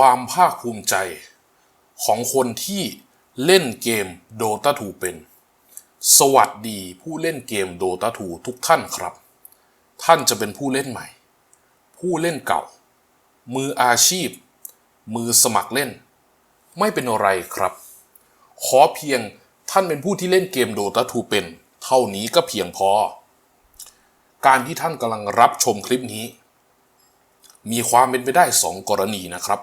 ความภาคภูมิใจของคนที่เล่นเกม Dota 2เป็น สวัสดีผู้เล่นเกม Dota 2ทุกท่านครับ ท่านจะเป็นผู้เล่นใหม่ ผู้เล่นเก่า มืออาชีพ มือสมัครเล่น ไม่เป็นอะไรครับ ขอเพียงท่านเป็นผู้ที่เล่นเกม Dota 2เป็น เท่านี้ก็เพียงพอ การที่ท่านกำลังรับชมคลิปนี้ มีความเป็นไปได้สองกรณีนะครับ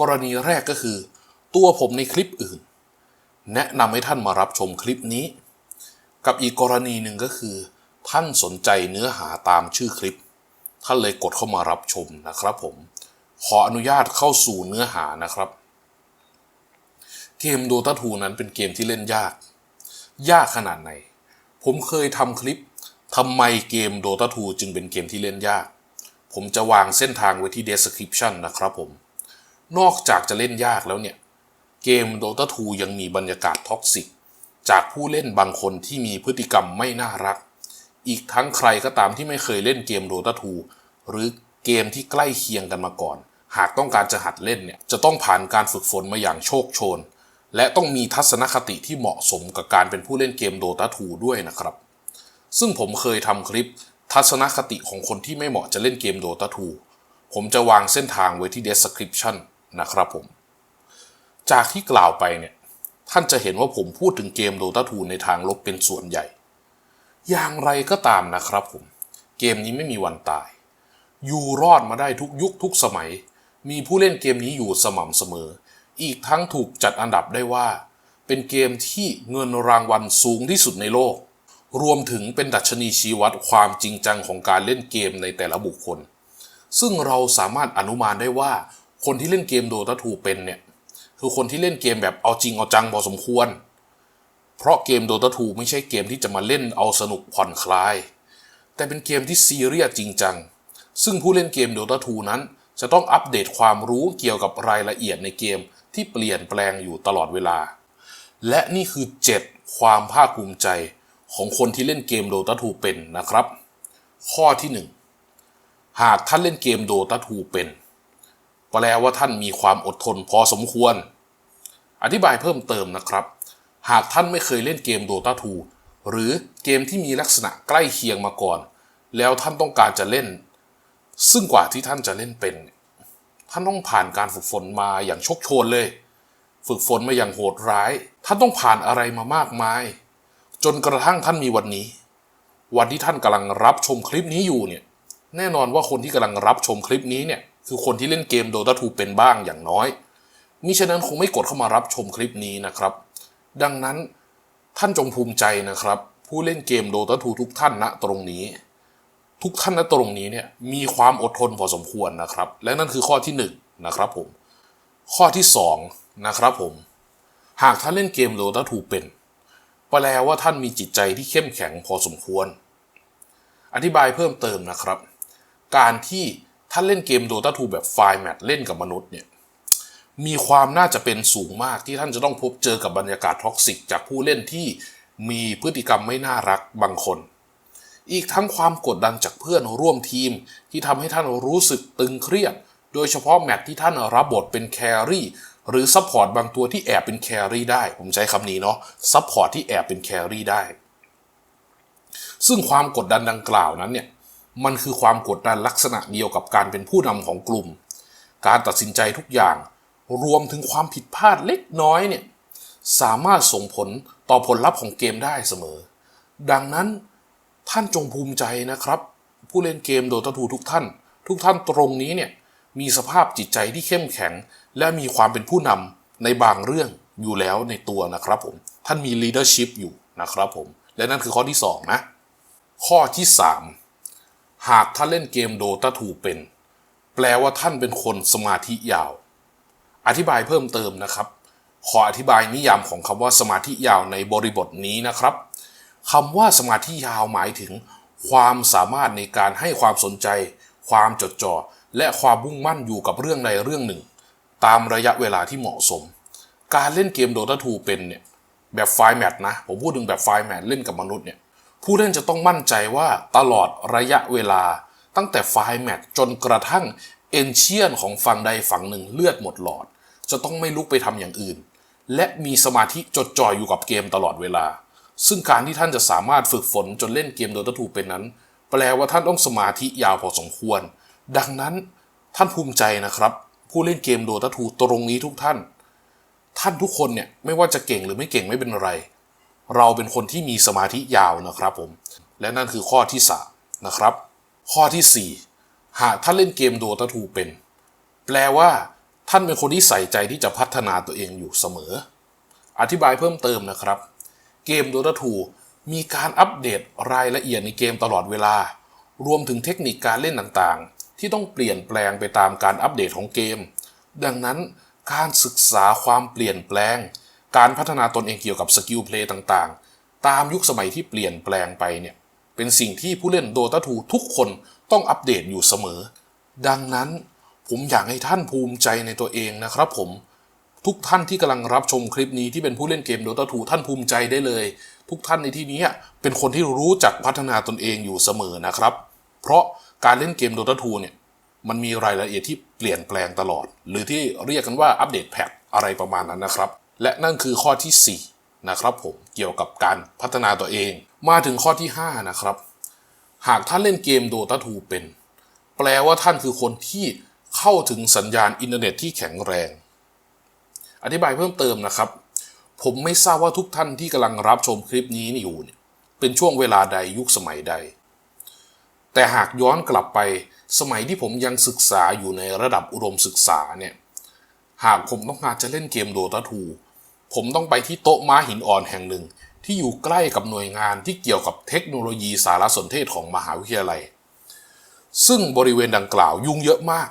กรณีแรกก็คือ ตัวผมในคลิปอื่น แนะนำให้ท่านมารับชมคลิปนี้ กับอีกกรณีหนึ่งก็คือ ท่านสนใจเนื้อหาตามชื่อคลิป ท่านเลยกดเข้ามารับชมนะครับผม ขออนุญาตเข้าสู่เนื้อหานะครับ เกม Dota 2นั้นเป็นเกมที่เล่นยาก ยากขนาดไหน ผมเคยทำคลิปทำไมเกม Dota 2จึงเป็นเกมที่เล่นยาก ผมจะวางเส้นทางไว้ที่ description นะครับผม นอกจากจะเล่นยากแล้วเนี่ย เกม Dota 2 ยังมีบรรยากาศท็อกซิก จากผู้เล่นบางคนที่มีพฤติกรรมไม่น่ารัก อีกทั้งใครก็ตามที่ไม่เคยเล่นเกม Dota 2 หรือเกมที่ใกล้เคียงกันมาก่อน หากต้องการจะหัดเล่นเนี่ยจะต้องผ่านการฝึกฝนมาอย่างโชคโชน และต้องมีทัศนคติที่เหมาะสมกับการเป็นผู้เล่นเกม Dota 2 ด้วยนะครับ ซึ่งผมเคยทำคลิปทัศนคติของคนที่ไม่เหมาะจะเล่นเกม Dota 2ผมจะวางเส้นทางไว้ที่ description นะครับผม จากที่กล่าวไปเนี่ย ท่านจะเห็นว่าผมพูดถึงเกม Dota 2ในทางลบเป็นส่วนใหญ่ อย่างไรก็ตามนะครับผม เกมนี้ไม่มีวันตาย อยู่รอดมาได้ทุกยุคทุกสมัย มีผู้เล่นเกมนี้อยู่สม่ำเสมอ อีกทั้งถูกจัดอันดับได้ว่า เป็นเกมที่เงินรางวัลสูงที่สุดในโลก รวมถึงเป็นดัชนีชี้วัดความจริงจังของการเล่นเกมในแต่ละบุคคล ซึ่งเราสามารถอนุมานได้ว่า คนที่เล่นเกม Dota 2เป็นเนี่ยคือคนที่เล่นเกมแบบเอาจริงเอาจังพอสมควร เพราะเกม Dota 2ไม่ใช่เกมที่จะมาเล่นเอาสนุกผ่อนคลาย แต่เป็นเกมที่ซีเรียสจริงจัง ซึ่งผู้เล่นเกม Dota 2นั้น จะต้องอัปเดตความรู้เกี่ยวกับรายละเอียดในเกมที่เปลี่ยนแปลงอยู่ตลอดเวลา และนี่คือ 7 ความภาคภูมิใจของคนที่เล่นเกม Dota 2เป็นนะครับ ข้อที่ 1 หากท่านเล่นเกม Dota 2เป็น แปลว่าท่านมีความอดทนพอสมควร อธิบายเพิ่มเติมนะครับ หากท่านไม่เคยเล่นเกม Dota 2 หรือเกมที่มีลักษณะใกล้เคียงมาก่อน แล้วท่านต้องการจะเล่น ซึ่งกว่าที่ท่านจะเล่นเป็น ท่านต้องผ่านการฝึกฝนมาอย่างชคโชนเลย ฝึกฝนมาอย่างโหดร้าย ท่านต้องผ่านอะไรมามากมาย จนกระทั่งท่านมีวันนี้ วันที่ท่านกำลังรับชมคลิปนี้อยู่เนี่ยแน่นอนว่าคนที่กำลังรับชมคลิปนี้เนี่ย คือคนที่เล่นเกม Dota 2 เป็นบ้างอย่างน้อยมิฉะนั้นคงไม่กดเข้ามารับชมคลิปนี้นะครับ ดังนั้นท่านจงภูมิใจนะครับ ผู้เล่นเกม Dota 2 ทุกท่านณตรงนี้ ทุกท่านณตรงนี้เนี่ยมีความอดทนพอสมควรนะครับ และนั่นคือข้อที่1นนะครับผมข้อที่2นะครับผม หากท่านเล่นเกม Dota 2 เป็นแปลว่าท่านมีจิตใจที่เข้มแข็งพอสมควร อธิบายเพิ่มเติมนะครับ การที่ ท่านเล่นเกม Dota 2แบบไฟล์แมทเล่นกับมนุษย์เนี่ยมีความน่าจะเป็นสูงมากที่ท่านจะต้องพบเจอกับบรรยากาศท็อกซิกจากผู้เล่นที่มีพฤติกรรมไม่น่ารักบางคน อีกทั้งความกดดันจากเพื่อนร่วมทีม ที่ทำให้ท่านรู้สึกตึงเครียด โดยเฉพาะแมตช์ที่ท่านรับบทเป็นแครี่หรือซัพพอร์ตบางตัวที่แอบเป็นแครี่ได้ ผมใช้คำนี้เนาะซัพพอร์ตที่แอบเป็นแครี่ได้ ซึ่งความกดดันดังกล่าวนั้นเนี่ย มันคือความกดดันลักษณะเดียวกับการเป็นผู้นำของกลุ่ม การตัดสินใจทุกอย่าง รวมถึงความผิดพลาดเล็กน้อยเนี่ยสามารถส่งผลต่อผลลัพธ์ของเกมได้เสมอ ดังนั้นท่านจงภูมิใจนะครับ ผู้เล่นเกมโดตาทูทุกท่าน ทุกท่านตรงนี้เนี่ยมีสภาพจิตใจที่เข้มแข็ง และมีความเป็นผู้นำในบางเรื่องอยู่แล้วในตัวนะครับผม ท่านมี leadership อยู่นะครับผม และนั่นคือข้อที่ 2 นะ ข้อที่ 3 หากท่านเล่นเกม Dota 2เป็น แปลว่าท่านเป็นคนสมาธิยาว อธิบายเพิ่มเติมนะครับ ขออธิบายนิยามของคำว่าสมาธิยาวในบริบทนี้นะครับคำว่าสมาธิยาวหมายถึง ความสามารถในการให้ความสนใจ ความจดจ่อและความมุ่งมั่นอยู่กับเรื่องใดเรื่องหนึ่ง ตามระยะเวลาที่เหมาะสม การเล่นเกม Dota 2เป็นเนี่ยแบบไฟแมทนะ ผมพูดถึงแบบไฟแมทเล่นกับมนุษย์เนี่ย ผู้เล่นจะต้องมั่นใจว่าตลอดระยะเวลา ตั้งแต่ไฟล์แมทจนกระทั่งเอนเชียนของฝั่งใดฝั่งหนึ่งเลือดหมดหลอด จะต้องไม่ลุกไปทำอย่างอื่น และมีสมาธิจดจ่อยอยู่กับเกมตลอดเวลา ซึ่งการที่ท่านจะสามารถฝึกฝนจนเล่นเกมโดตาทูเป็นนั้น แปลว่าท่านต้องสมาธิยาวพอสมควร ดังนั้นท่านภูมิใจนะครับ ผู้เล่นเกมโดตาทูตรงนี้ทุกท่าน ท่านทุกคนเนี่ยไม่ว่าจะเก่งหรือไม่เก่งไม่เป็นไร เราเป็นคนที่มีสมาธิยาวนะครับผม และนั่นคือข้อที่3นะครับ ข้อที่ 4 หากท่านเล่นเกมโดตาทูเป็น แปลว่า ท่านเป็นคนที่ใส่ใจที่จะพัฒนาตัวเองอยู่เสมอ อธิบายเพิ่มเติมนะครับ เกม Dota 2มีการอัปเดตรายละเอียดในเกมตลอดเวลา รวมถึงเทคนิคการเล่นต่างๆ ที่ต้องเปลี่ยนแปลงไปตามการอัปเดตของเกม ดังนั้นการศึกษาความเปลี่ยนแปลง การพัฒนาตนเองเกี่ยวกับสกิลเพลย์ต่างๆ ตามยุคสมัยที่เปลี่ยนแปลงไปเนี่ยเป็นสิ่งที่ผู้เล่น Dota 2ทุกคนต้องอัปเดตอยู่เสมอ ดังนั้นผมอยากให้ท่านภูมิใจในตัวเองนะครับผม ทุกท่านที่กำลังรับชมคลิปนี้ที่เป็นผู้เล่นเกม Dota 2ท่านภูมิใจได้เลย ทุกท่านในที่นี้เป็นคนที่รู้จักพัฒนาตนเองอยู่เสมอนะครับ เพราะการเล่นเกม Dota 2เนี่ยมันมีรายละเอียดที่เปลี่ยนแปลงตลอด หรือที่เรียกกันว่าอัปเดตแพทอะไรประมาณนั้นนะครับ และนั่นคือข้อที่4นะครับผมเกี่ยวกับการพัฒนาตัวเอง มาถึงข้อที่ 5 นะครับ หากท่านเล่นเกม Dota 2เป็น แปลว่าท่านคือคนที่เข้าถึงสัญญาณอินเทอร์เน็ตที่แข็งแรง อธิบายเพิ่มเติมนะครับ ผมไม่ทราบว่าทุกท่านที่กำลังรับชมคลิปนี้อยู่เนี่ยเป็นช่วงเวลาใดยุคสมัยใด แต่หากย้อนกลับไปสมัยที่ผมยังศึกษาอยู่ในระดับอุดมศึกษาเนี่ยหากผมต้องการจะเล่นเกมโดตาทู ผมต้องไปที่โต๊ะม้าหินอ่อนแห่งหนึ่ง ที่อยู่ใกล้กับหน่วยงานที่เกี่ยวกับเทคโนโลยีสารสนเทศของมหาวิทยาลัย ซึ่งบริเวณดังกล่าวยุ่งเยอะมาก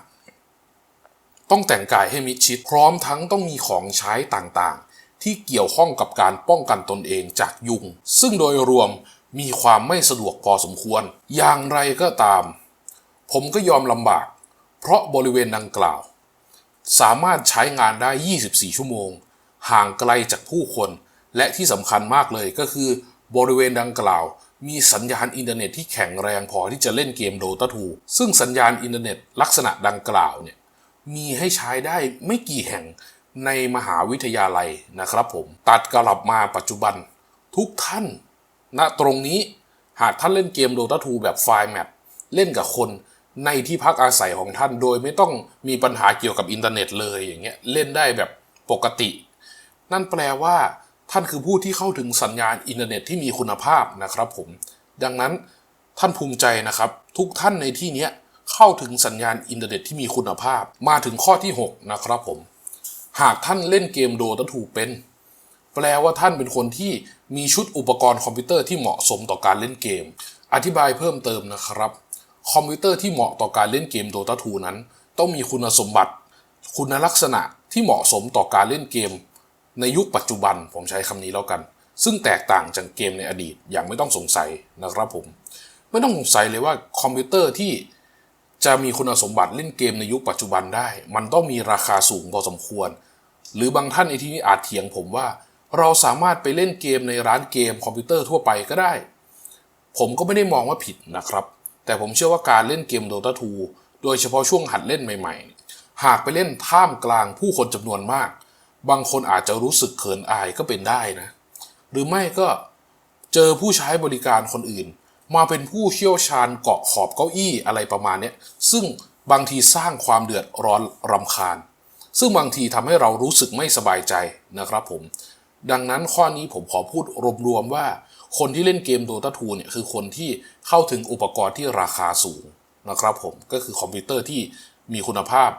ต้องแต่งกายให้มิดชิดพร้อมทั้งต้องมีของใช้ต่างๆ ที่เกี่ยวข้องกับการป้องกันตนเองจากยุง ซึ่งโดยรวมมีความไม่สะดวกพอสมควร อย่างไรก็ตาม ผมก็ยอมลำบาก เพราะบริเวณดังกล่าว สามารถใช้งานได้ 24 ชั่วโมง ห่างไกลจากผู้คน และที่สำคัญมากเลยก็คือบริเวณดังกล่าว มีสัญญาณอินเทอร์เน็ตที่แข็งแรงพอที่จะเล่นเกมโดตาทูซึ่งสัญญาณอินเทอร์เน็ตลักษณะดังกล่าวเนี่ยมีให้ใช้ได้ไม่กี่แห่งในมหาวิทยาลัยนะครับผม ตัดกลับมาปัจจุบัน ทุกท่านณตรงนี้หากท่านเล่นเกมโดตาทูแบบไฟล์แมปเล่นกับคนในที่พักอาศัยของท่านโดยไม่ต้องมีปัญหาเกี่ยวกับอินเทอร์เน็ตเลยอย่างเงี้ยเล่นได้แบบปกติ นั่นแปลว่าท่านคือผู้ที่เข้าถึงสัญญาณอินเทอร์เน็ตที่มีคุณภาพนะครับผม ดังนั้นท่านภูมิใจนะครับ ทุกท่านในที่นี้เข้าถึงสัญญาณอินเทอร์เน็ตที่มีคุณภาพมาถึงข้อที่ 6 นะครับผม หากท่านเล่นเกมโดตาทูเป็น แปลว่าท่านเป็นคนที่มีชุดอุปกรณ์คอมพิวเตอร์ที่เหมาะสมต่อการเล่นเกม อธิบายเพิ่มเติมนะครับ คอมพิวเตอร์ที่เหมาะต่อการเล่นเกม Dota 2นั้น ต้องมีคุณสมบัติ คุณลักษณะที่เหมาะสมต่อการเล่นเกม ในยุคปัจจุบันผมใช้คำนี้แล้วกัน ซึ่งแตกต่างจากเกมในอดีตอย่างไม่ต้องสงสัยนะครับผม ไม่ต้องสงสัยเลยว่าคอมพิวเตอร์ที่จะมีคุณสมบัติเล่นเกมในยุคปัจจุบันได้ มันต้องมีราคาสูงพอสมควร หรือบางท่านในที่นี้อาจเถียงผมว่า เราสามารถไปเล่นเกมในร้านเกมคอมพิวเตอร์ทั่วไปก็ได้ ผมก็ไม่ได้มองว่าผิดนะครับ แต่ผมเชื่อว่าการเล่นเกม Dota 2โดยเฉพาะช่วงหัดเล่นใหม่ ๆ หากไปเล่นท่ามกลางผู้คนจำนวนมาก บางคนอาจจะรู้สึกเขินอายก็เป็นได้นะ หรือไม่ก็เจอผู้ใช้บริการคนอื่น มาเป็นผู้เชี่ยวชาญเกาะขอบเก้าอี้อะไรประมาณนี้ซึ่งบางทีสร้างความเดือดร้อนรำคาญ ซึ่งบางทีทำให้เรารู้สึกไม่สบายใจนะครับผม ดังนั้นข้อนี้ผมขอพูดรวมๆว่า คนที่เล่นเกม Dota 2เนี่ยคือคนที่เข้าถึงอุปกรณ์ที่ราคาสูงนะครับผมก็คือคอมพิวเตอร์ที่มีคุณภาพ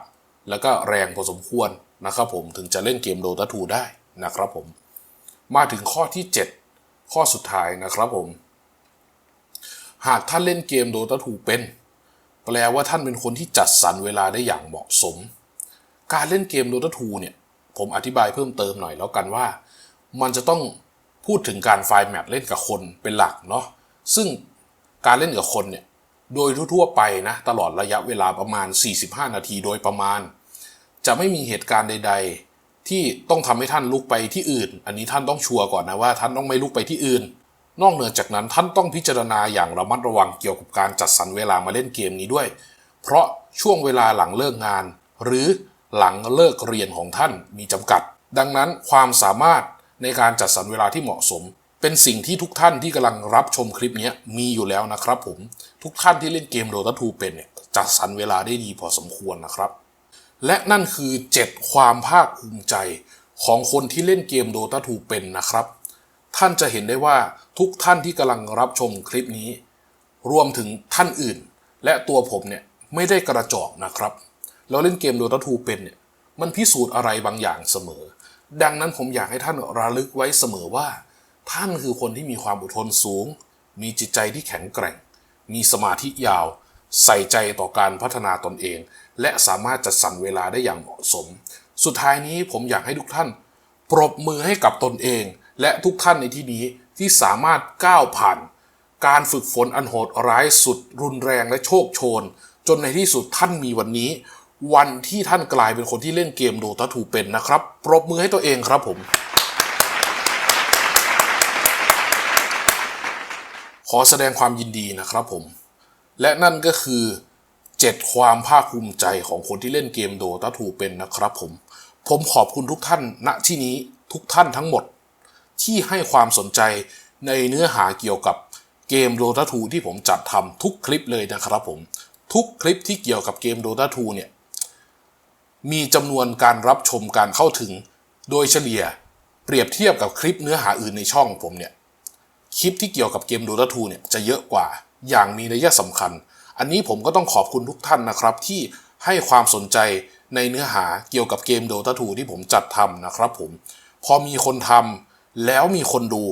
แล้วก็แรงพอสมควร นะครับผมถึงจะเล่นเกม Dota 2ได้นะครับผม มาถึงข้อที่ 7 ข้อสุดท้ายนะครับผม หากท่านเล่นเกม Dota 2เป็น แปลว่าท่านเป็นคนที่จัดสรรเวลาได้อย่างเหมาะสม การเล่นเกม Dota 2เนี่ยผมอธิบายเพิ่มเติมหน่อยแล้วกันว่า มันจะต้องพูดถึงการไฟล์แมปเล่นกับคนเป็นหลักเนาะซึ่งการเล่นกับคนเนี่ยโดยทั่วๆไปนะตลอดระยะเวลาประมาณ 45 นาทีโดยประมาณ จะไม่มีเหตุการณ์ใด ๆ ที่ต้องทำให้ท่านลุกไปที่อื่น อันนี้ท่านต้องชัวร์ก่อนนะว่า ท่านต้องไม่ลุกไปที่อื่น นอกเหนือจากนั้นท่านต้องพิจารณาอย่างระมัดระวังเกี่ยวกับการจัดสรรเวลามาเล่นเกมนี้ด้วย เพราะช่วงเวลาหลังเลิกงาน หรือหลังเลิกเรียนของท่านมีจำกัด ดังนั้นความสามารถในการจัดสรรเวลาที่เหมาะสม เป็นสิ่งที่ทุกท่านที่กำลังรับชมคลิปนี้มีอยู่แล้วนะครับผมทุกท่านที่เล่นเกม Dota 2เป็นเนี่ยจัดสรรเวลาได้ดีพอสมควรนะครับ และนั่นคือ 7 ความภาคภูมิใจของคนที่เล่นเกม Dota 2เป็นนะครับ ท่านจะเห็นได้ว่าทุกท่านที่กำลังรับชมคลิปนี้ รวมถึงท่านอื่น และตัวผมเนี่ยไม่ได้กระจอกนะครับ เราเล่นเกม Dota 2เป็นเนี่ยมันพิสูจน์อะไรบางอย่างเสมอ ดังนั้นผมอยากให้ท่านระลึกไว้เสมอว่า ท่านคือคนที่มีความอดทนสูง มีจิตใจที่แข็งแกร่ง มีสมาธิยาว ใส่ใจต่อการพัฒนาตนเอง และสามารถจัดสรรเวลาได้อย่างเหมาะสม สุดท้ายนี้ผมอยากให้ทุกท่าน ปรบมือให้กับตนเอง และทุกท่านในที่นี้ที่สามารถก้าวผ่าน การฝึกฝนอันโหดร้ายสุด รุนแรงและโชคโชน จนในที่สุดท่านมีวันนี้ วันที่ท่านกลายเป็นคนที่เล่นเกมโดตาทูเป็นนะครับ ปรบมือให้ตัวเองครับผมขอแสดงความยินดีนะครับผม และนั่นก็คือ 7 ความภาคภูมิใจของคนที่เล่นเกมโดตาทูเป็นนะครับผม ผมขอบคุณทุกท่านณที่นี้ทุกท่านทั้งหมด ที่ให้ความสนใจในเนื้อหาเกี่ยวกับเกม Dota 2ที่ผมจัดทำทุกคลิปเลยนะครับผม ทุกคลิปที่เกี่ยวกับเกม Dota 2เนี่ย มีจำนวนการรับชมการเข้าถึง โดยเฉลี่ยเปรียบเทียบกับคลิปเนื้อหาอื่นในช่องผมเนี่ย คลิปที่เกี่ยวกับเกม Dota 2เนี่ยจะเยอะกว่า อย่างมีนัยสำคัญ อันนี้ผมก็ต้องขอบคุณทุกท่านนะครับที่ให้ความสนใจในเนื้อหาเกี่ยวกับเกม Dota 2ที่ผมจัดทำนะครับผม พอมีคนทำแล้วมีคนดู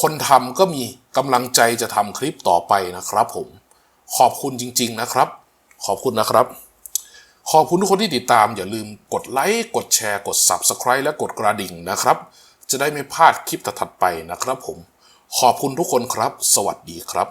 คนทำก็มีกำลังใจจะทำคลิปต่อไปนะครับผม ขอบคุณจริง ๆนะครับ ขอบคุณนะครับ ขอบคุณทุกคนที่ติดตามอย่าลืมกดไลค์กดแชร์กด Subscribe และกดกระดิ่งนะครับ จะได้ไม่พลาดคลิปถัดไปนะครับผม ขอบคุณทุกคนครับ สวัสดีครับ